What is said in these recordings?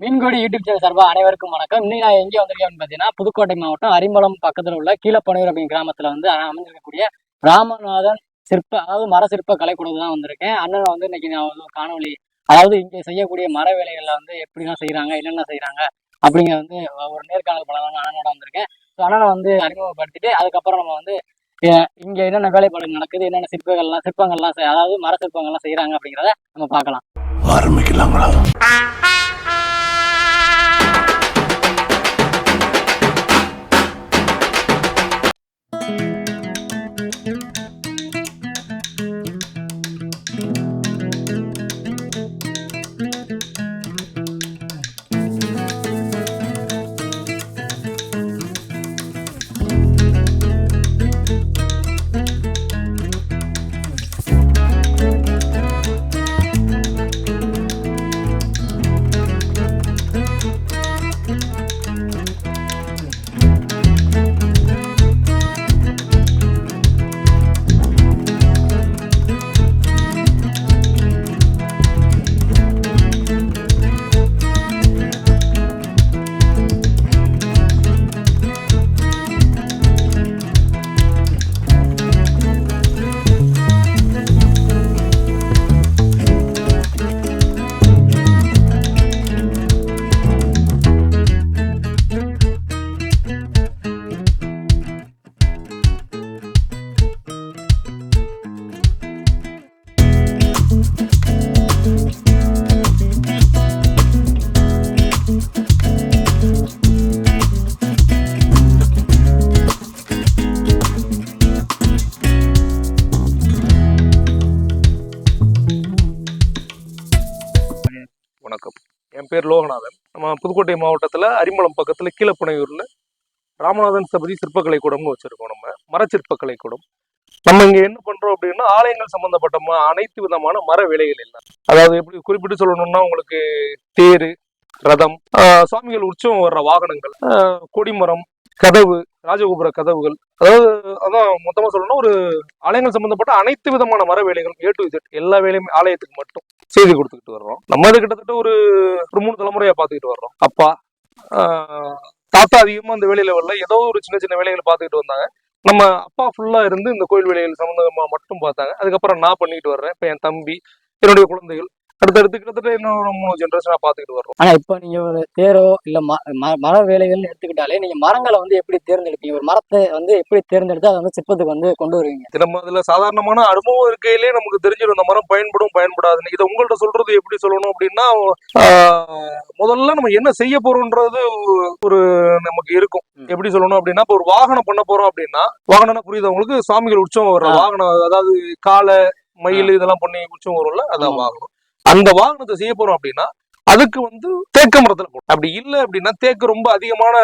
மீன்கொடி YouTube channel சார்பாக அனைவருக்கும் வணக்கம். இன்னைக்கு நான் எங்கே வந்திருக்கேன் அப்படின்னு பார்த்தீங்கன்னா புதுக்கோட்டை மாவட்டம் அரிமலம் பக்கத்தில் உள்ள கீழப்பனூர் அப்படிங்கிற கிராமத்தில் வந்து அமைஞ்சிருக்கக்கூடிய ராமநாதன் சிற்ப அதாவது மர சிற்ப கலைக்கூடத்து தான் வந்திருக்கேன். அண்ணனை வந்து இன்னைக்கு நான் வந்து காணொளி அதாவது இங்கே செய்யக்கூடிய மர வேலைகளில் வந்து எப்படிலாம் செய்கிறாங்க என்னென்ன செய்கிறாங்க அப்படிங்கிற வந்து ஒரு நேர்காணல் படம் அண்ணனோட வந்திருக்கேன். ஸோ அண்ணனை வந்து அறிமுகப்படுத்திட்டு அதுக்கப்புறம் நம்ம வந்து இங்கே என்னென்ன வேலைப்பாடு நடக்குது என்னென்ன சிற்பங்கள்லாம் சிற்பங்கள்லாம் செய்- அதாவது மர சிற்பங்கள்லாம் செய்கிறாங்க அப்படிங்கிறத நம்ம பார்க்கலாம். ஆரம்பிக்கலாங்களா என் பேர் லோகநாதன். நம்ம புதுக்கோட்டை மாவட்டத்தில் அரிமளம் பக்கத்தில் கீழப்புனையூரில் ராமநாதன் சபதி சிற்பக்கலை கூடம்னு வச்சுருக்கோம் நம்ம. மரச்சிற்பக்கலை கூடம் நம்ம இங்கே என்ன பண்ணுறோம் அப்படின்னா ஆலயங்கள் சம்மந்தப்பட்ட ம அனைத்து விதமான மர வேலைகள் இல்லை அதாவது எப்படி குறிப்பிட்டு சொல்லணும்னா உங்களுக்கு தேர் ரதம் சுவாமிகள் உற்சவம் வர்ற வாகனங்கள் கொடிமரம் கதவு ராஜகோபுர கதவுகள். அதாவது அதான் மொத்தமாக சொல்லணும்னா ஒரு ஆலயங்கள் சம்மந்தப்பட்ட அனைத்து விதமான மர வேலைகள் ஏ டு இசட் எல்லா வேலையுமே ஆலயத்துக்கு மட்டும். செய்து கொடுத்துக்கிட்டு வர்றோம். நம்ம அது கிட்டத்தட்ட ஒரு ஒரு மூணு தலைமுறையா பார்த்துக்கிட்டு வர்றோம். அப்பா தாத்தா அதிகமா அந்த வேலையில வரல. ஏதோ ஒரு சின்ன சின்ன வேலைகளை பார்த்துக்கிட்டு வந்தாங்க. நம்ம அப்பா ஃபுல்லா இருந்து இந்த கோயில் வேலைகள் சம்பந்தமா மட்டும் பார்த்தாங்க. அதுக்கப்புறம் நான் பண்ணிட்டு வர்றேன். இப்போ என் தம்பி என்னுடைய குழந்தைகள் அடுத்தடுத்து கிட்டத்தட்ட இன்னும் ஒரு மூணு ஜென்ரேஷனா பார்த்துக்கிட்டு வர்றோம். ஆனா இப்ப நீங்க ஒரு தேரோ இல்ல ம- மர வேலைகள்னு எடுத்துக்கிட்டாலே நீங்க மரங்களை வந்து எப்படி தேர்ந்தெடுப்பீங்க? ஒரு மரத்தை வந்து எப்படி தேர்ந்தெடுத்து அதை வந்து சிற்பத்துக்கு வந்து கொண்டு வருவீங்க? நம்ம அதுல சாதாரணமான அனுபவம் இருக்கையிலே நமக்கு தெரிஞ்சிடும் இந்த மரம் பயன்படும் பயன்படாதுன்னு. இதை உங்கள்ட்ட சொல்றது எப்படி சொல்லணும் அப்படின்னா முதல்ல நம்ம என்ன செய்ய போறோம்ன்றது ஒரு நமக்கு இருக்கும். எப்படி சொல்லணும் அப்படின்னா இப்போ ஒரு வாகனம் பண்ண போறோம் அப்படின்னா வாகனம் புரியுது உங்களுக்கு? சுவாமிகள் உற்சவம் வர்ற. வாகனம் அதாவது காலை மயில் இதெல்லாம் பண்ணி உற்சவம் வரும்ல அதான் ஆமா. அந்த வாகனத்தை செய்ய போறோம் அப்படின்னா அதுக்கு வந்து தேக்க மரத்துல போடும் அப்படி இல்ல அப்படின்னா தேக்கு ரொம்ப அதிகமான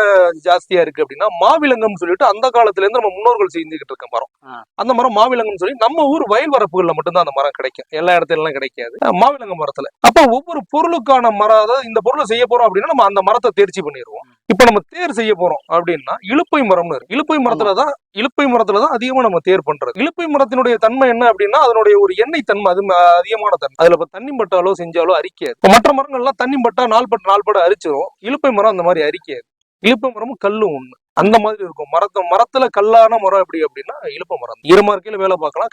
ஜாஸ்தியா இருக்கு அப்படின்னா மாவிலங்கம் சொல்லிட்டு அந்த காலத்துல இருந்து நம்ம முன்னோர்கள் செஞ்சுக்கிட்டு இருக்க மரம். அந்த மரம் மாவிலங்கம் சொல்லி நம்ம ஊர் வயல் வரப்புகள்ல மட்டும்தான் அந்த மரம் கிடைக்கும். எல்லா இடத்துல எல்லாம் கிடைக்காது. அஹ் மாவிலங்க மரத்துல. அப்ப ஒவ்வொரு பொருளுக்கான மரம் அதாவது இந்த பொருளை செய்ய போறோம் அப்படின்னா நம்ம அந்த மரத்தை தேர்ச்சி பண்ணிடுவோம். இப்ப நம்ம தேர் செய்ய போறோம் அப்படின்னா இலுப்பை மரம்னு இருக்கு. இலுப்பை மரத்துல தான் இலுப்பை மரத்துல தான் அதிகமா நம்ம தேர் பண்றது. இலுப்பை மரத்தினுடைய தன்மை என்ன அப்படின்னா அதனுடைய ஒரு எண்ணெய் தன்மை அது அதிகமான தன்மை. அதுல இப்ப தண்ணி பட்டாலோ செஞ்சாலோ அரிக்காது. இப்ப மற்ற மரங்கள்லாம் தண்ணி பட்டா நாள் பட்டு நாள் பட்டு அரிச்சிரும். இலுப்பை மரம் அந்த மாதிரி அரிக்காது. இலுப்பை மரமும் கல்லும் ஒண்ணு. அந்த மாதிரி இருக்கும். மரத்த மரத்துல கல்லான மரம் எப்படி அப்படின்னா இலுப்பை மரம். ஈரமா இருக்கையில வேலை பார்க்கலாம்.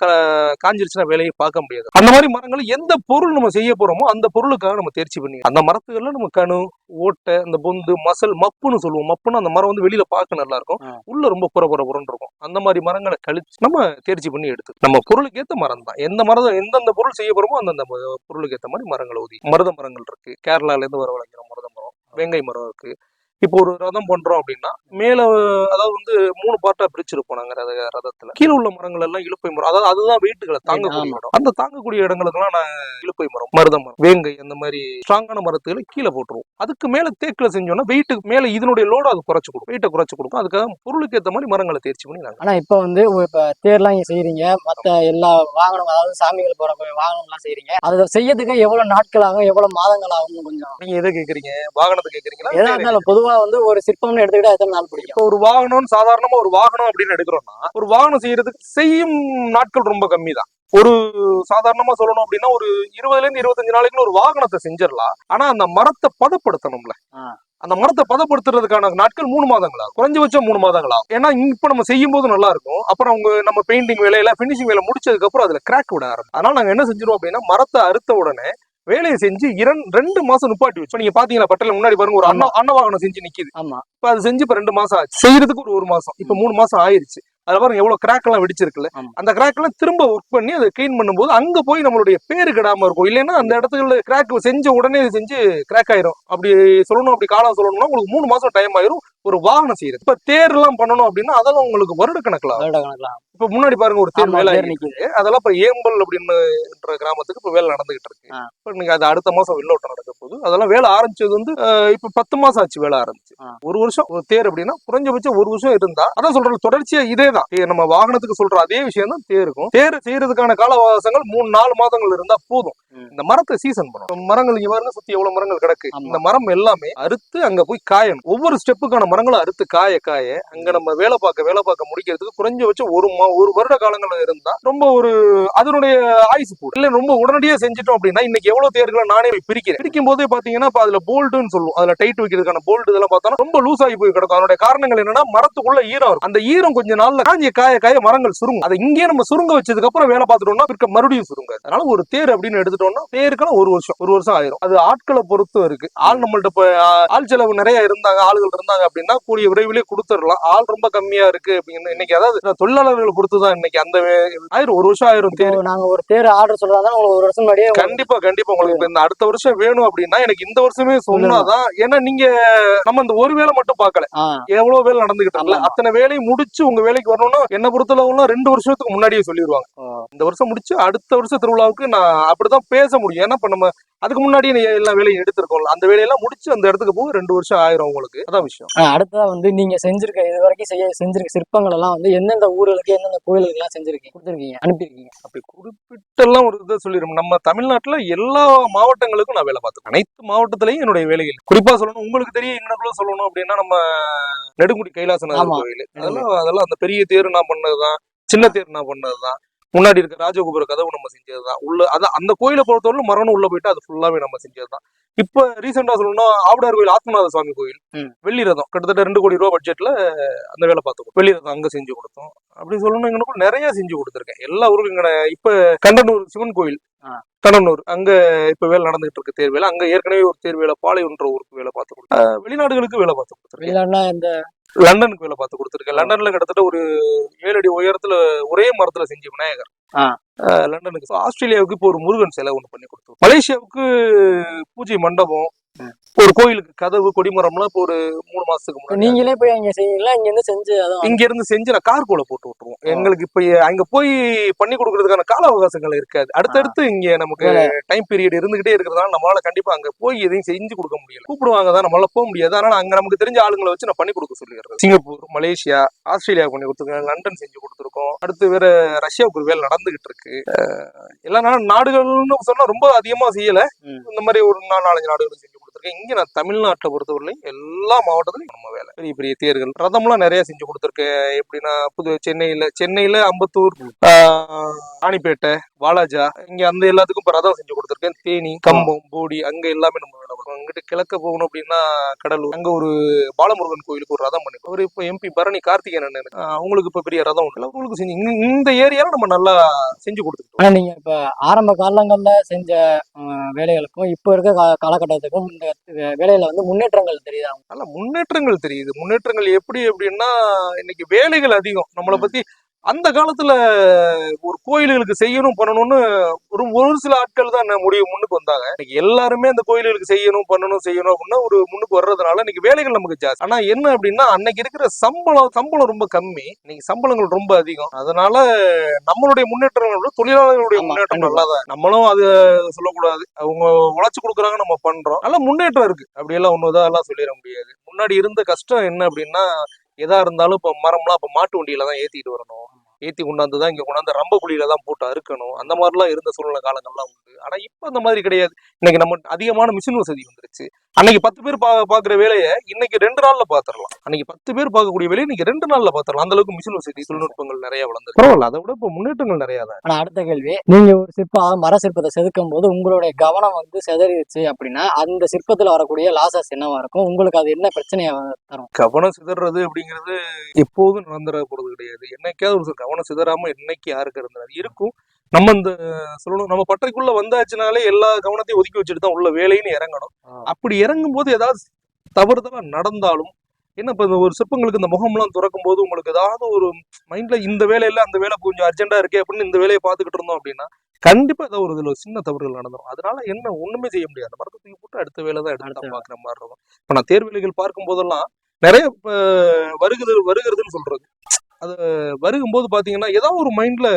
காஞ்சிருச்சுன்னா வேலையை பார்க்க முடியாது. அந்த மாதிரி மரங்கள் எந்த பொருள் நம்ம செய்ய போறோமோ அந்த பொருளுக்காக நம்ம தேர்ச்சி பண்ணி அந்த மரத்துகள்ல நம்ம கணு ஓட்டை இந்த பொந்து மசல் மப்புன்னு சொல்லுவோம். மப்புன்னு அந்த மரம் வந்து வெளியில பார்க்க நல்லா இருக்கும். உள்ள ரொம்ப புற புற புறன்னு இருக்கும். அந்த மாதிரி மரங்களை கழிச்சு நம்ம தேர்ச்சி பண்ணி எடுத்து நம்ம பொருளுக்கு ஏத்த மரம் தான். எந்த மரம் எந்தெந்த பொருள் செய்ய போறோமோ அந்தந்த பொருளுக்கு ஏத்த மாதிரி மரங்களை ஊதி மருத மரங்கள் இருக்கு. கேரளால இருந்து வர வளைக்கிற மருத மரம் வெங்கை மரம் இருக்கு. இப்போ ஒரு ரதம் பண்றோம் அப்படின்னா மேல அதாவது வந்து மூணு பார்ட்டா பிரிச்சிருப்போம் நாங்க ரத ரதத்துல. கீழே உள்ள மரங்கள் எல்லாம் இலுப்பை மரம் அதாவது அதுதான் வெயிட்டுகளை தாங்கக்கூடிய. இடம். அந்த தாங்கக்கூடிய இடங்களுக்கெல்லாம் நான் இலுப்பை மரம் மருத மரம். வேங்கை அந்த மாதிரி ஸ்ட்ராங்கான மரத்துகளை கீழே போட்டுருவோம். அதுக்கு மேல தேக்குல செஞ்சோம்னா வெயிட்டுக்கு மேல இதனுடைய லோட அது குறைச்சு கொடுக்கும். வெயிட்டை குறைச்சு கொடுக்கும். அதுக்காக பொருளுக்கு ஏத்த மாதிரி மரங்களை தேர்ச்சி பண்ணி நாங்க ஆனா இப்ப வந்து இப்ப தேர்லாம் நீங்க செய்றீங்க. மத்த எல்லா வாகனம் அதாவது சாமிகள் போற வாகனம் எல்லாம் செய்றீங்க. அதை செய்யறதுக்கு எவ்வளவு நாட்கள் ஆகும்? எவ்வளவு மாதங்கள் ஆகும் கொஞ்சம் நீங்க எதை கேக்குறீங்க? வாகனத்தை கேக்குறீங்களா? எதா இருந்தாலும் பொதுவா வந்து ஒரு சிற்பம்னு எடுத்துக்கிட்டா எத்தனை நாள் பிடிக்கும்? ஒரு வாகனம் சாதாரணமா ஒரு வாகனம் அப்படின்னு எடுக்கிறோம்னா ஒரு வாகனம் செய்யறதுக்கு செய்யும் நாட்கள் ரொம்ப கம்மி தான் ஒரு சாதாரணமா சொல்லணும் அப்படின்னா ஒரு இருபதுல இருந்து இருபத்தஞ்சு நாளைக்குள்ள ஒரு வாகனத்தை செஞ்சிடலாம். ஆனா அந்த மரத்தை பதப்படுத்தணும்ல. அந்த மரத்தை பதப்படுத்துறதுக்கான நாட்கள் மூணு மாதங்களா? குறைஞ்சபட்சம் மூணு மாதங்களா ஏன்னா இப்ப நம்ம செய்யும் போது நல்லா இருக்கும். அப்புறம் அவங்க நம்ம பெயிண்டிங் வேலையில பினிஷிங் வேலை முடிச்சதுக்கு அப்புறம் அதுல கிராக் விட ஆரம்பிக்கும். அதனால நாங்க என்ன செஞ்சிருவோம் அப்படின்னா மரத்தை அறுத்த உடனே வேலையை செஞ்சு இரண்டு ரெண்டு மாசம் நிப்பாட்டி வச்சு. நீங்க பாத்தீங்களா பட்டல முன்னாடி பாருங்க ஒரு அன்ன அன்னவாகனம் செஞ்சு நிக்குது. ஆமா. இப்ப அது செஞ்சு இப்ப ரெண்டு மாசம் ஆச்சு. செய்யறதுக்கு ஒரு ஒரு மாசம். இப்ப மூணு மாசம் ஆயிருச்சு. அதுல பாருங்க எவ்வளவு கிராக் எல்லாம் வெடிச்சிருக்குல்ல. அந்த கிராக் எல்லாம் திரும்ப ஒர்க் பண்ணி அதை க்ளீன் பண்ணும்போது அங்க போய் நம்மளுடைய பேரு கெடாம இருக்கும். இல்லைன்னா அந்த இடத்துல கிராக் செஞ்ச உடனே செஞ்சு கிராக் ஆயிரும். அப்படி சொல்லணும் அப்படி காலம் சொல்லணும்னா உங்களுக்கு மூணு மாசம் டைம் ஆயிரும் ஒரு வாகனம் செய்யறது இப்ப தேர் எல்லாம் பண்ணணும் அப்படின்னா அதெல்லாம் உங்களுக்கு வருட கணக்குல இப்ப முன்னாடி பாருங்க ஒரு தேர் வேலை. அதெல்லாம் இப்ப ஏம்பல் அப்படின்ற கிராமத்துக்கு இப்ப வேலை நடந்துகிட்டு இருக்கு. இப்ப நீங்க அது அடுத்த மாசம் வெள்ளோட்டம் நடக்க போகுது. அதெல்லாம் வேலை ஆரம்பிச்சது வந்து இப்ப பத்து மாசம் ஆச்சு வேலை ஆரம்பிச்சு. ஒரு வருஷம் ஒரு தேர் அப்படின்னா குறைஞ்சபட்சம் ஒரு வருஷம் இருந்தா அதான் சொல்றது தொடர்ச்சியா இதே தான் நம்ம வாகனத்துக்கு சொல்ற அதே விஷயம் தான் தேருக்கும் தேர் செய்யறதுக்கான கால அவகாசங்கள் மூணு நாலு மாதங்கள் இருந்தா போதும். இந்த மரத்தை சீசன் பண்ணும் மரங்கள் இங்க பாருங்க சுத்தி எவ்வளவு மரங்கள் கிடக்கு. இந்த மரம் எல்லாமே அறுத்து அங்க போய் காயணும். ஒவ்வொரு ஸ்டெப்புக்கான மரங்களும் அறுத்து காய காய அங்க நம்ம வேலை பார்க்க வேலை பார்க்க முடிக்கிறதுக்கு குறைஞ்சபட்சம் ஒரு ஒரு வருட காலங்கள் இருந்தா ரொம்ப ஒரு அதனுடைய ஆயுசு கூட இல்ல ரொம்ப உடனடியா செஞ்சுட்டோம் அப்படின்னா இன்னைக்கு எவ்வளவு தேர்களை நானே பிரிக்கிறேன். பிரிக்கும் போதே பாத்தீங்கன்னா அதுல போல்டுன்னு சொல்லுவோம். அதுல டைட் வைக்கிறதுக்கான போல்டு இதெல்லாம் பார்த்தோம்னா ரொம்ப லூஸ் ஆகி போய் கிடக்கும். அதனுடைய காரணங்கள் என்னன்னா மரத்துக்குள்ள ஈரம் இருக்கும். அந்த ஈரம் கொஞ்ச நாள்ல காஞ்சி காய காய மரங்கள் சுருங்கும். அதை இங்கே நம்ம சுருங்க வச்சதுக்கு அப்புறம் வேலை பார்த்துட்டோம்னா இருக்க மறுபடியும் சுருங்க அதனால ஒரு தேர் அப்படின்னு எடுத்துட்டோம்னா தேருக்கெல்லாம் ஒரு வருஷம் ஒரு வருஷம் ஆயிரும். அது ஆட்களை பொறுத்தும் இருக்கு. ஆள் நம்மள்ட்ட இப்ப ஆள் செலவு நிறைய இருந்தாங்க ஆளுகள் இருந்தாங்க அப்படின்னா கூடிய விரைவிலே கொடுத்துடலாம். ஆள் ரொம்ப கம்மியா இருக்கு அப்படின்னு இன்னைக்கு அதாவது தொழிலாளர்களை பொறுத்து தான் இன்னைக்கு அந்த ஆயிரம் ஒரு வருஷம் ஆயிரும் தேர். நாங்க ஒரு தேர் ஆர்டர் சொல்றதா உங்களுக்கு ஒரு வருஷம் முன்னாடியே கண்டிப்பா கண்டிப்பா உங்களுக்கு இந்த அடுத்த வருஷம் வேணும் அப்படின்னா எனக்கு இந்த வருஷமே சொன்னாதான். ஏன்னா நீங்க நம்ம இந்த ஒரு வேலை மட்டும் பார்க்கல. எவ்வளவு வேலை நடந்துகிட்டு. அத்தனை வேலையும் முடிச்சு உங்க வேலைக்கு வரணும்னா என்ன பொறுத்தளவுலாம் ரெண்டு வருஷத்துக்கு முன்னாடியே சொல்லிடுவாங்க. இந்த வருஷம் முடிச்சு அடுத்த வருஷம் திருவிழாவுக்கு நான் அப்படிதான் பேச முடியும். ஏன்னா இப்ப நம்ம அதுக்கு முன்னாடியே எல்லா வேலையும் எடுத்திருக்கோம்ல. அந்த வேலையெல்லாம் முடிச்சு அந்த இடத்துக்கு போக ரெண்டு வருஷம் ஆயிரும் உங்களுக்கு. அதான் விஷயம். அடுத்ததா வந்து நீங்க செஞ்சிருக்க இது வரைக்கும் செய்ய செஞ்சிருக்க சிற்பங்கள் எல்லாம் வந்து எந்தெந்த ஊர்களுக்கு எந்தெந்த கோயிலுக்கு எல்லாம் செஞ்சிருக்கீங்க? கொடுத்துருக்கீங்க அனுப்பியிருக்கீங்க. அப்படி குறிப்பிட்டெல்லாம் ஒரு இதை சொல்லிடும் நம்ம தமிழ்நாட்டுல எல்லா மாவட்டங்களுக்கும் நான் வேலை பார்த்தேன் அனைத்து மாவட்டத்திலையும் என்னுடைய வேலைகள். குறிப்பா சொல்லணும் உங்களுக்கு தெரியும் என்னக்குள்ள சொல்லணும் அப்படின்னா நம்ம நெடுங்குடி கைலாசநாதர். கோயில். அதெல்லாம் அதெல்லாம் அந்த பெரிய தேர் நான் பண்ணதுதான் சின்ன தேர் நான் பண்ணதுதான். முன்னாடி இருக்க ராஜகோபுர கதவு நம்ம செஞ்சதுதான். உள்ள அதான் அந்த கோயிலை பொறுத்தவரை மரணம் உள்ள போயிட்டு அது ஃபுல்லாவே நம்ம செஞ்சதுதான். இப்ப ரீசெண்டா சொல்லணும்னா ஆவுடார் கோயில் ஆத்மநாத சுவாமி கோயில். வெள்ளி ரதம் கிட்டத்தட்ட ரெண்டு கோடி ரூபா பட்ஜெட்ல அந்த வேலை பார்த்துக்கோ வெள்ளி ரதம் அங்க செஞ்சு கொடுத்தோம். அப்படி சொல்லணும் எங்களுக்கு நிறைய செஞ்சு கொடுத்துருக்கேன். எல்லா ஊருக்கும் இங்க இப்ப கண்டனூர் சிவன் கோயில் ஆ. கடனூர் அங்க இப்ப வேலை நடந்துகிட்டு இருக்கு தேர் வேலை அங்க ஏற்கனவே ஒரு தேர் வேலை பாளையன்ற ஊருக்கு வேலை பார்த்து கொடுத்தேன் வெளிநாடுகளுக்கு வேலை பார்த்து கொடுத்துருக்கேன். லண்டனுக்கு வேலை பார்த்து கொடுத்துருக்கேன். லண்டன்ல கிட்டத்தட்ட ஒரு ஏழு அடி உயரத்துல ஒரே மரத்துல செஞ்ச விநாயகர். லண்டனுக்கு. ஆஸ்திரேலியாவுக்கு இப்போ ஒரு முருகன் சிலை ஒண்ணு பண்ணி கொடுத்தோம். மலேசியாவுக்கு பூஜை மண்டபம். ஒரு கோயிலுக்கு கதவு கொடிமரம்லாம் இப்போ ஒரு மூணு மாசத்துக்கு முன்னாடி நீங்களே போய் அங்க செய்வீங்களா? இங்க இருந்து செஞ்சு அதான் இங்க இருந்து செஞ்சு நான் கார்கோல போட்டு விட்டுருவோம். எங்களுக்கு இப்ப அங்க போய் பண்ணி கொடுக்கறதுக்கான கால அவகாசங்கள் இருக்காது. அடுத்தடுத்து இங்க நமக்கு. டைம் பீரியட் இருந்துகிட்டே இருக்கிறதுனால நம்மளால கண்டிப்பா அங்க போய் எதையும் செஞ்சு கொடுக்க முடியல. கூப்பிடுவாங்க தான் நம்மளால போக முடியாது. அதனால அங்க நமக்கு தெரிஞ்ச ஆளுங்களை வச்சு நான் பண்ணி கொடுக்க சொல்லிடுறேன் சிங்கப்பூர் மலேசியா ஆஸ்திரேலியா பண்ணி கொடுத்துருக்கேன். லண்டன் செஞ்சு கொடுத்துருக்கோம். அடுத்து வேற ரஷ்யாவுக்கு வேலை நடந்துகிட்டு இருக்கு. எல்லா நாடுகள்னு சொன்னா ரொம்ப அதிகமா செய்யல. இந்த மாதிரி ஒரு நாலஞ்சு நாடுகளுக்கு செஞ்சு கொடுத்துருக்கேன் இங்கே நான் தமிழ்நாட்டை பொறுத்தவரையிலும் எல்லா மாவட்டத்திலையும் நம்ம வேலை. பெரிய பெரிய தேர்கள். ரதம்லாம் நிறைய செஞ்சு கொடுத்துருக்கேன் எப்படின்னா புது சென்னையில் சென்னையில் அம்பத்தூர் ராணிப்பேட்டை வாலாஜா இங்கே அந்த எல்லாத்துக்கும் இப்போ ரதம் செஞ்சு கொடுத்துருக்கேன் தேனி கம்பம் போடி அங்கே எல்லாமே நம்ம வேலை பார்க்கணும் அங்கிட்டு கிழக்க போகணும் அப்படின்னா கடலூர். அங்க ஒரு பாலமுருகன் கோயிலுக்கு ஒரு ரதம் பண்ணி அவர் இப்போ எம்பி பரணி கார்த்திகேயன் அவங்களுக்கு இப்ப பெரிய ரதம் உண்டு அவங்களுக்கு செஞ்சு இந்த- ஏரியால நம்ம நல்லா செஞ்சு கொடுத்துருக்கோம் ஆனா நீங்க இப்ப ஆரம்ப காலங்கள்ல செஞ்ச வேலைகளுக்கும் இப்ப இருக்க காலகட்டத்துக்கும் இந்த வேலையில வந்து முன்னேற்றங்கள் தெரியுதா? நல்ல முன்னேற்றங்கள் தெரியுது. முன்னேற்றங்கள் எப்படி அப்படின்னா இன்னைக்கு வேலைகள் அதிகம். நம்மளை ம். அந்த காலத்துல ஒரு கோயில்களுக்கு செய்யணும் பண்ணணும்னு ஒரு ஒரு சில ஆட்கள் தான் முடிவு முன்னுக்கு வந்தாங்க. இன்னைக்கு எல்லாருமே அந்த கோயில்களுக்கு செய்யணும் பண்ணணும் செய்யணும் அப்படின்னா ஒரு முன்னுக்கு வர்றதுனால இன்னைக்கு வேலைகள் நமக்கு ஜாஸ்தி. ஆனா என்ன அப்படின்னா அன்னைக்கு இருக்கிற சம்பளம் சம்பளம் ரொம்ப கம்மி. இன்னைக்கு சம்பளங்கள் ரொம்ப அதிகம். அதனால நம்மளுடைய முன்னேற்றங்களை தொழிலாளர்களுடைய முன்னேற்றம். நல்லாதான் நம்மளும் அது சொல்லக்கூடாது. அவங்க உழைச்சு கொடுக்குறாங்க நம்ம பண்றோம். நல்ல முன்னேற்றம் இருக்கு. அப்படியெல்லாம் ஒண்ணுதான் எல்லாம் சொல்லிட முடியாது. முன்னாடி இருந்த கஷ்டம் என்ன அப்படின்னா எதா இருந்தாலும் இப்ப மரம்லாம் இப்ப மாட்டு வண்டியில தான் ஏத்திட்டு வரணும். ஏத்தி கொண்டாந்து தான் இங்க கொண்டாந்து ரம்ப குழியில தான் போட்டு அறுக்கணும். அந்த மாதிரிலாம் இருந்த சூழ்நிலை காலங்கள்லாம் உண்டு. ஆனா இப்ப அந்த மாதிரி கிடையாது. இன்னைக்கு நம்ம அதிகமான மிஷின் வசதி வந்துருச்சு. அன்னைக்கு பத்து பேர் பா பாக்குற வேலையை இன்னைக்கு ரெண்டு நாள்ல பாத்துரலாம் அன்னைக்கு பத்து பேர் பார்க்கக்கூடிய வேலையை இன்னைக்கு ரெண்டு நாள்ல பாத்துரலாம் அந்த அளவுக்கு மிஷின் வசதி தொழில்நுட்பங்கள் நிறைய வளர்ந்து பரவாயில்ல. அதை விட இப்போ முன்னேற்றங்கள் நிறைய தான் ஆனா அடுத்த கேள்வி நீங்க ஒரு சிற்பம் மர சிற்பத்தை செதுக்கும் போது உங்களுடைய கவனம் வந்து சிதறிடுச்சு அப்படின்னா அந்த சிற்பத்துல வரக்கூடிய லாசஸ் என்னவா இருக்கும்? உங்களுக்கு அது என்ன பிரச்சனையா தரும்? கவனம் சிதறது அப்படிங்கிறது எப்போதும் நடந்துட போறது கிடையாது. என்னைக்காவது ஒரு கவனம் சிதறாம என்னைக்கு யாருக்கு இருந்தது? இருக்கும். நம்ம இந்த சொல்லணும் நம்ம பட்டறைக்குள்ள வந்தாச்சுனாலே எல்லா கவனத்தையும் ஒதுக்கி வச்சுட்டு தான் உள்ள வேலைன்னு இறங்கணும். அப்படி இறங்கும் போது ஏதாவது தவறுதலா நடந்தாலும் என்ன இப்ப இந்த ஒரு சிற்பங்களுக்கு இந்த முகம்லாம் திறக்கும் போது உங்களுக்கு ஏதாவது ஒரு மைண்ட்ல இந்த வேலையில அந்த வேலை கொஞ்சம் அர்ஜென்டா இருக்கே அப்படின்னு இந்த வேலையை பார்த்துக்கிட்டு இருந்தோம் அப்படின்னா கண்டிப்பா ஏதாவது ஒரு இதுல சின்ன தவறுகள் நடந்துரும். அதனால என்ன ஒண்ணுமே செய்ய முடியாது. மரத்தை தூக்கி போட்டு அடுத்த வேலை தான் எடுத்து பாக்குற மாதிரி இருக்கும். இப்ப நான் தேர்வேலைகள் பார்க்கும் போதெல்லாம் நிறைய வருகுது வருகிறதுன்னு சொல்றது. அது வருகும்போது பாத்தீங்கன்னா ஏதாவது ஒரு மைண்ட்ல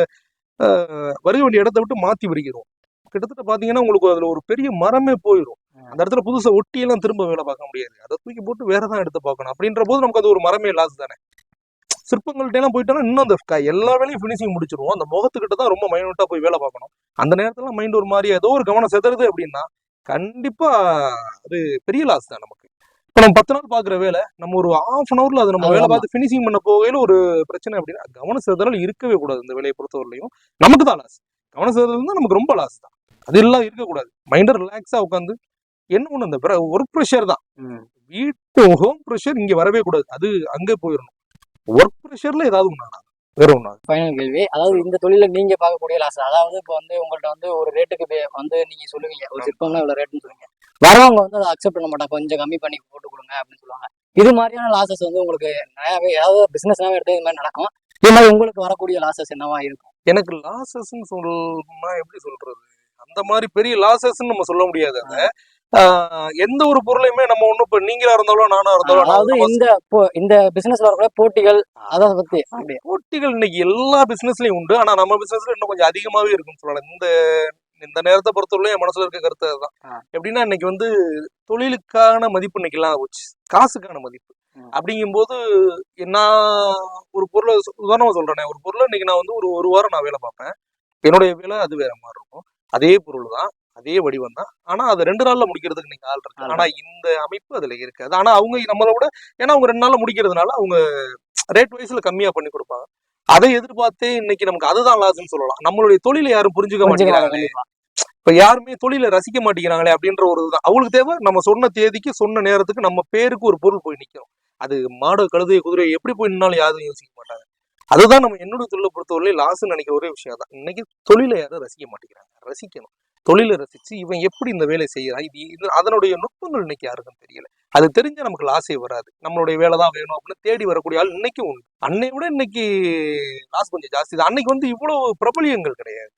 வருக வேண்டிய இடத்த விட்டு மாத்தி வருகிறோம் கிட்டத்தட்ட பாத்தீங்கன்னா உங்களுக்கு அதுல ஒரு பெரிய மரமே போயிடும் அந்த இடத்துல புதுசா ஒட்டி எல்லாம் திரும்ப வேலை பார்க்க முடியாது. அதை தூக்கி போட்டு வேற தான் எடுத்து பார்க்கணும். அப்படின்ற போது நமக்கு அது ஒரு மரமே லாஸ் தானே. சிற்பங்கள்ட்ட எல்லாம் போயிட்டோம்னா இன்னும் அந்த எல்லா வேலையும் ஃபினிஷிங் முடிச்சிருவோம். அந்த முகத்துக்கிட்ட தான் ரொம்ப மைனூட்டா போய் வேலை பார்க்கணும். அந்த நேரத்துல மைண்ட் ஒரு மாதிரி ஏதோ ஒரு கவனம் செதறுது அப்படின்னா கண்டிப்பா அது பெரிய லாஸ் தான் நமக்கு. இப்ப நம்ம பத்து நாள் பாக்குற வேலை நம்ம ஒரு ஹாஃப் அன் ஹவர்ல அதை நம்ம வேலை. பார்த்து ஃபினிஷிங் பண்ண போகையில ஒரு பிரச்சனை அப்படின்னா கவன சிதறல் இருக்கவே கூடாது இந்த வேலையை பொறுத்தவரையிலையும் நமக்கு தான் லாஸ் கவன சிதறல் தான் நமக்கு ரொம்ப லாஸ் தான். அது எல்லாம் இருக்கக்கூடாது. மைண்டை ரிலாக்ஸா உட்காந்து என்ன ஒண்ணு அந்த ஒர்க் ப்ரெஷர் தான். வீட்டு ஹோம் ப்ரெஷர் இங்க வரவே கூடாது. அது அங்கே போயிடணும் ஒர்க் ப்ரெஷர்ல ஏதாவது ஆகாது. வேற ஆகாது. ஃபைனல் கேள்வி. அதாவது இந்த தொழில நீங்க பார்க்கக்கூடிய லாஸ் அதாவது இப்போ வந்து உங்கள்ட்ட வந்து ஒரு ரேட்டுக்கு வந்து நீங்க சொல்லுவீங்க. ஒரு சிற்பம்னா இவ்வளவு ரேட்னு சொல்லுவீங்க. வரவங்க வந்து அதை அக்செப்ட் பண்ண மாட்டாங்க. கொஞ்சம் கம்மி பண்ணி போட்டு கொடுங்க அப்படின்னு சொல்லுவாங்க. இது மாதிரியான லாசஸ் வந்து உங்களுக்கு நிறையவே ஏதாவது பிசினஸ்னாவே எடுத்து இது மாதிரி நடக்கும். இது மாதிரி உங்களுக்கு வரக்கூடிய லாசஸ் என்னவா இருக்கும்? எனக்கு லாசஸ்ன்னு சொல்லணும்னா எப்படி சொல்றது? அந்த மாதிரி பெரிய லாசஸ்ன்னு நம்ம சொல்ல முடியாது அத. எந்த ஒரு பொருளையுமே நம்ம ஒண்ணும் இப்ப நீங்களா இருந்தாலும் நானா இருந்தாலும் அதாவது இந்த இந்த பிசினஸ்ல வரக்கூடிய போட்டிகள் அதை பத்தி போட்டிகள் இன்னைக்கு எல்லா பிசினஸ்லயும் உண்டு. ஆனா நம்ம பிசினஸ்ல இன்னும் கொஞ்சம் அதிகமாவே இருக்குன்னு சொல்லலாம். இந்த இந்த நேரத்தை பொறுத்தவரை என் மனசுல இருக்க கருத்து அதுதான். எப்படின்னா இன்னைக்கு வந்து தொழிலுக்கான மதிப்பு இன்னைக்கு போச்சு. காசுக்கான மதிப்பு. அப்படிங்கும்போது நான் ஒரு பொருளை உதாரணமா சொல்றேனே ஒரு பொருளை இன்னைக்கு நான் வந்து ஒரு ஒரு வாரம் நான் வேலை பார்ப்பேன். என்னுடைய வேலை அது வேற மாதிரி இருக்கும். அதே பொருள் தான் அதே வடிவம் தான். ஆனா அது ரெண்டு நாள்ல முடிக்கிறதுக்கு நீங்க ஆள் இருக்கு ஆனா இந்த அமைப்பு அதுல இருக்காது. ஆனா அவங்க நம்மளை விட ஏன்னா அவங்க ரெண்டு நாள்ல முடிக்கிறதுனால அவங்க ரேட் வைஸ்ல கம்மியா பண்ணி கொடுப்பாங்க. அதை எதிர்பார்த்தே இன்னைக்கு நமக்கு அதுதான் லாஸ்ன்னு சொல்லலாம். நம்மளுடைய தொழிலை யாரும் புரிஞ்சுக்க புரிஞ்சுக்க மாட்டேங்கிறாங்க. கண்டிப்பா. இப்ப யாருமே தொழிலை ரசிக்க மாட்டேங்கிறாங்களே அப்படின்ற ஒரு இதுதான். அவங்களுக்கு தேவை நம்ம சொன்ன தேதிக்கு சொன்ன நேரத்துக்கு நம்ம பேருக்கு ஒரு பொருள் போய் நிக்கும் அது மாடு கழுதை குதிரை எப்படி போய் நின்னாலும் யாரும் யோசிக்க மாட்டாங்க. அதுதான் நம்ம என்னோட தொழிலை பொறுத்தவரை லாஸ்ன்னு நினைக்கிற ஒரே விஷயம் தான் இன்னைக்கு தொழிலை யாரும் ரசிக்க மாட்டேங்கிறாங்க. ரசிக்கணும். தொழிலை ரசித்து இவன் எப்படி இந்த வேலையை செய்கிறான்? இது இது அதனுடைய நுட்பங்கள் இன்னைக்கு யாருக்கும் தெரியல. அது தெரிஞ்ச நமக்கு லாஸே வராது. நம்மளுடைய வேலை தான் வேணும் அப்படின்னு தேடி வரக்கூடிய ஆள் இன்னைக்கும் உண்டு. அன்னை விட இன்னைக்கு லாஸ் கொஞ்சம் ஜாஸ்தி தான். அன்னைக்கு வந்து இவ்வளோ பிரபலியங்கள் கிடையாது.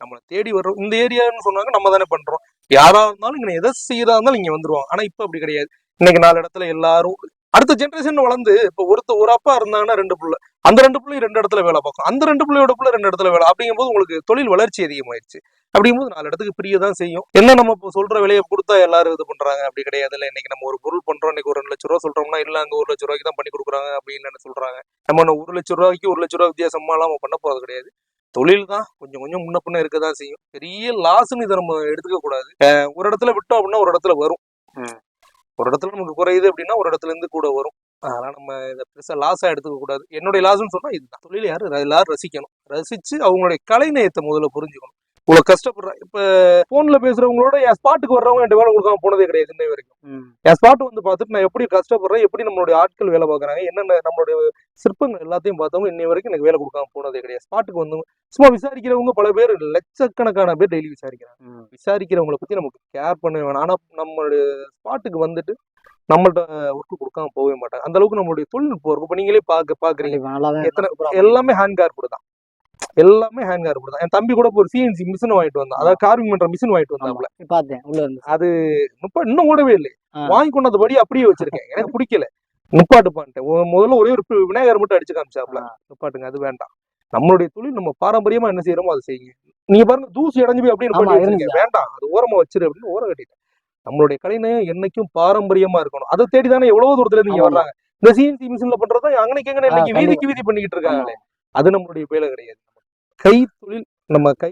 நம்மளை தேடி வர்றோம் இந்த ஏரியான்னு சொன்னாங்க நம்ம தானே பண்றோம். யாரா இருந்தாலும் இங்க எதை செய்யறா இருந்தாலும் இங்க வந்துருவாங்க ஆனா இப்ப அப்படி கிடையாது. இன்னைக்கு நாலு இடத்துல எல்லாரும் அடுத்த ஜென்ரேஷன் வளர்ந்து இப்ப ஒருத்த ஒரு அப்பா இருந்தாங்கன்னா ரெண்டு புள்ள. அந்த ரெண்டு பிள்ளையும் ரெண்டு இடத்துல வேலை பார்க்கும். அந்த ரெண்டு பிள்ளையோட பிள்ளை ரெண்டு இடத்துல வேலை. அப்படிங்கும்போது உங்களுக்கு தொழில் வளர்ச்சி அதிகமாயிருச்சு. அப்படிங்கும்போது நாலு இடத்துக்கு பிரிய தான் செய்யும். என்ன நம்ம இப்போ சொல்ற விலையை கொடுத்தா எல்லாரும் இது பண்றாங்க? அப்படி கிடையாது இல்ல. இன்னைக்கு நம்ம ஒரு பொருள் பண்றோம். இன்னைக்கு ஒரு ரெண்டு லட்ச ரூபா சொல்றோம்னா இல்ல அங்க ஒரு லட்ச ரூபாய்க்கு தான் பண்ணி கொடுக்குறாங்க அப்படின்னு என்ன சொல்றாங்க? நம்ம ஒரு லட்ச ரூபாய்க்கு ஒரு லட்ச ரூபா வித்தியாசமா எல்லாம் நம்ம பண்ண போறது கிடையாது. தொழில் தான் கொஞ்சம் கொஞ்சம் முன்ன பின்ன இருக்க தான் செய்யும். பெரிய லாஸ்ன்னு இதை நம்ம எடுத்துக்க கூடாது ஒரு இடத்துல விட்டோம் அப்படின்னா ஒரு இடத்துல வரும். ஒரு இடத்துல நமக்கு குறையுது அப்படின்னா ஒரு இடத்துல இருந்து கூட வரும். அதனால நம்ம இதை பெருசாக லாஸாக எடுத்துக்க கூடாது. என்னுடைய லாஸ்ன்னு சொன்னால் இதுதான். தொழில் யார்? எல்லாரும் ரசிக்கணும். ரசிச்சு அவங்களுடைய கலைநயத்தை முதல்ல புரிஞ்சுக்கணும். இவ்வளவு கஷ்டப்படுறேன் இப்ப போன்ல பேசுறவங்களோட என் ஸ்பாட்டுக்கு வர்றவங்க என்கிட்ட வேலை கொடுக்காம போனதே கிடையாது இன்னை வரைக்கும். என் ஸ்பாட் வந்து பார்த்துட்டு நான் எப்படி கஷ்டப்படுறேன் எப்படி நம்மளுடைய ஆட்கள் வேலை பார்க்குறாங்க என்னென்ன நம்மளுடைய சிற்பங்கள் எல்லாத்தையும் பார்த்தவங்க இன்னை வரைக்கும் எனக்கு வேலை கொடுக்காம போனதே கிடையாது. ஸ்பாட்டுக்கு வந்து சும்மா விசாரிக்கிறவங்க பல பேர் லட்சக்கணக்கான பேர் டெய்லி விசாரிக்கிறாங்க. விசாரிக்கிறவங்களை பத்தி நமக்கு கேர் பண்ண வேணாம். ஆனா நம்மளுடைய ஸ்பாட்டுக்கு வந்துட்டு நம்மள்ட்ட ஒர்க் கொடுக்காம போகவே மாட்டாங்க. அந்த அளவுக்கு நம்மளுடைய தொழில்நுட்பம் இருக்கும். இப்ப நீங்களே பாக்க பாக்குறீங்க எத்தனை- எல்லாமே ஹேண்ட் கார்டு தான். எல்லாமே ஹேண்ட் கார்டு தான் என் தம்பி கூட ஒரு சிஎன்சி மிஷின் வாங்கிட்டு வந்தான். அதாவது கார்விங் பண்ற மிஷின் வாங்கிட்டு வந்தாப்ல. பார்த்தேன் உள்ள அது முப்பா இன்னும் ஓடவே இல்லை. வாங்கி கொண்டது படி அப்படியே வச்சிருக்கேன். எனக்கு பிடிக்கல. நிப்பாட்டுப்பான்ட்டேன் உ- முதல்ல ஒரே ஒரு விநாயகர் மட்டும் அடிச்சு காமிச்சாப்ல. நிப்பாட்டுங்க அது வேண்டாம். நம்மளுடைய தொழில் நம்ம பாரம்பரியமா என்ன செய்யறோமோ அதை செய்யுங்க. நீங்க பாருங்க தூசி அடைஞ்சு போய் நிப்பாட்டி இருந்துச்சு. வேண்டாம். அது ஓரமா வச்சிரு அப்படின்னு ஓரம் கட்டிட்டேன். நம்மளுடைய கலைநயம் என்னைக்கும் பாரம்பரியமா இருக்கணும். அதை தேடி தானே எவ்வளவு தூரத்துல இருந்து ஆமா. வர்றாங்க. இந்த சிஎன்சி மிஷின்ல பண்றதா அங்கனைக்கு எங்க இன்னைக்கு. வீதிக்கு வீதி பண்ணிக்கிட்டு இருக்காங்களே. அது நம்மளுடைய வேலை கிடையாது. கை தொழில் நம்ம கை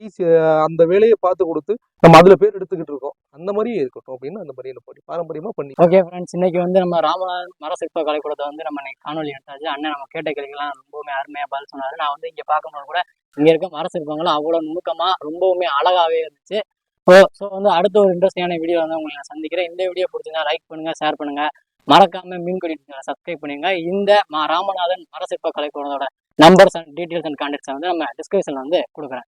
அந்த வேலையை பார்த்து கொடுத்து நம்ம அதுல பேர் எடுத்துக்கிட்டு இருக்கோம். அந்த மாதிரியே இருக்கட்டும் அப்படின்னு அந்த மாதிரி பண்ணி பாரம்பரியமா பண்ணி. ஓகே ஃப்ரெண்ட்ஸ் இன்னைக்கு வந்து நம்ம ராமநாதன் மர சிற்ப கலைக்கூடத்தை வந்து நம்ம காணொலி எடுத்தாச்சு. அண்ணன் நம்ம கேட்ட கேள்விகள்லாம் ரொம்பவுமே அருமையா பதில் சொன்னாரு. நான் வந்து இங்க பார்க்கும்போது கூட இங்க இருக்க மர சிற்பங்களும் அவ்வளவு நுணுக்கமா ரொம்பவுமே அழகாவே இருந்துச்சு. ஸோ ஸோ வந்து அடுத்த ஒரு இன்ட்ரெஸ்டிங்கான வீடியோ வந்து உங்களை நான் சந்திக்கிறேன். இந்த வீடியோ பிடிச்சிருந்தா லைக் பண்ணுங்க ஷேர் பண்ணுங்க. மறக்காம மீன்கொடி சப்ஸ்கிரைப் பண்ணுங்க இந்த மா ராமநாதன் மர சிற்ப கலைக்கூடத்தோட நம்பர்ஸ் அண்ட் டீட்டெயில்ஸ் அண்ட் கான்டாக்ட்ஸை வந்து நம்ம டிஸ்கிரிப்ஷனில் வந்து கொடுக்குறேன்.